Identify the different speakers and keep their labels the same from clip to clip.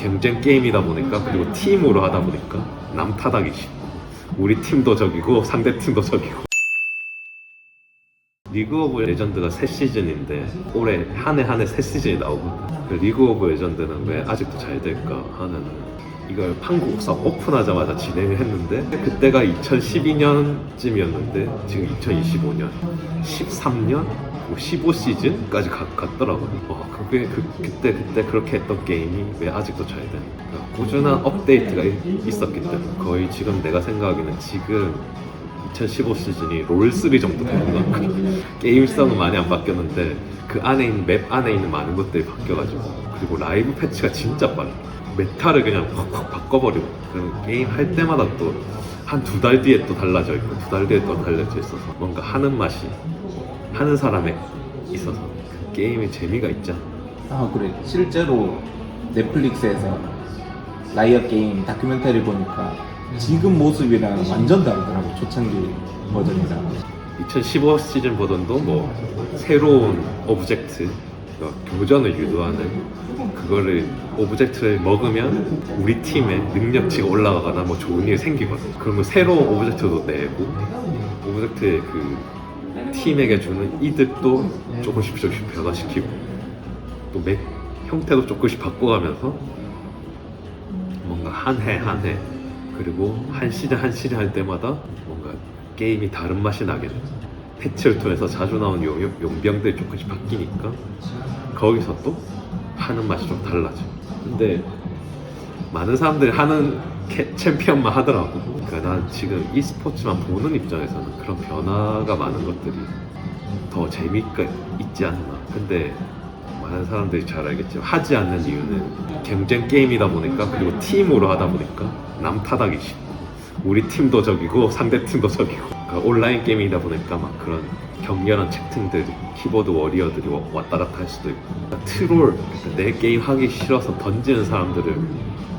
Speaker 1: 경쟁 게임이다 보니까 그리고 팀으로 하다 보니까 남 탓하기 쉽고 우리 팀도 적이고 상대 팀도 적이고. 리그 오브 레전드가 새 시즌인데 올해 한 해 한 해 새 시즌이 그 리그 오브 레전드는 왜 아직도 잘 될까 하는 이걸 판국사 오픈하자마자 진행을 했는데 그때가 2012년쯤이었는데 지금 2025년. 13년 15시즌까지 갔더라고요. 와, 그게 그, 그때 그때 그렇게 했던 게임이 왜 아직도 잘 되는? 그러니까 꾸준한 업데이트가 있- 있었기 때문에 거의 지금 내가 생각하기는 지금 2015 시즌이 롤3 정도 되는 것 같고 게임성은 많이 안 바뀌었는데 그 안에 있는 맵 안에 있는 많은 것들이 바뀌어가지고 그리고 라이브 패치가 진짜 빨라 메타를 그냥 확확 바꿔버리고 그럼 게임 할 때마다 또 한 두 달 뒤에 또 달라져 있고 두 달 뒤에 또 달라져 있어서 뭔가 하는 맛이 하는 사람에 있어서 그 게임의 재미가 있잖아
Speaker 2: 아 그래. 실제로 넷플릭스에서 라이엇 게임 다큐멘터리 보니까 지금 모습이랑 완전 다르더라고 초창기 버전이랑.
Speaker 1: 2015 시즌 버전도 뭐 새로운 오브젝트 그러니까 교전을 유도하는 그거를 오브젝트를 먹으면 우리 팀의 능력치가 올라가거나 뭐 좋은 일이 생기거든 그러면 새로운 오브젝트도 내고 오브젝트의 그 팀에게 주는 이득도 조금씩 조금씩 변화시키고 또 맥 형태도 조금씩 바꿔가면서 뭔가 한 해 한 해 그리고 한 시즌 한 시즌 할 때마다 뭔가 게임이 다른 맛이 나게 돼. 패치를 통해서 자주 나오는 용, 용병들이 조금씩 바뀌니까 거기서 또 하는 맛이 좀 달라져. 근데 많은 사람들이 하는 캐- 챔피언만 하더라고. 그러니까 난 지금 e스포츠만 보는 입장에서는 그런 변화가 많은 것들이 더 재미가 있지 않나. 근데 많은 사람들이 잘 알겠지만 하지 않는 이유는 경쟁 게임이다 보니까 그리고 팀으로 하다 보니까 남 탓하기 쉽고 우리 팀도 적이고 상대 팀도 적이고 그러니까 온라인 게임이다 보니까 막 그런 격렬한 채팅들이 키보드 워리어들이 와- 왔다 갔다 할 수도 있고 그러니까 트롤 내 게임 하기 싫어서 던지는 사람들을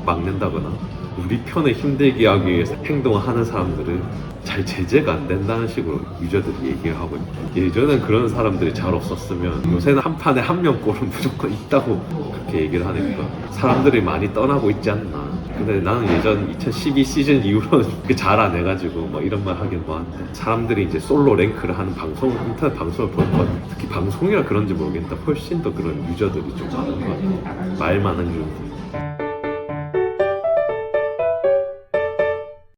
Speaker 1: 막는다거나 우리 편을 힘들게 하기 위해서 행동을 하는 사람들을 잘 제재가 안 된다는 식으로 유저들이 얘기를 하고 있고 예전엔 그런 사람들이 잘 없었으면 요새는 한 판에 한 명 꼴은 무조건 있다고 그렇게 얘기를 하니까 사람들이 많이 떠나고 있지 않나. 근데 나는 예전 2012 시즌 이후로는 그렇게 잘 안 해가지고 뭐 이런 말 하긴 뭐한데 사람들이 이제 솔로 랭크를 하는 방송 인터넷 방송을 볼거든 특히 방송이라 그런지 모르겠는데 훨씬 더 그런 유저들이 좀 많은 것 같아 말 많은 유저들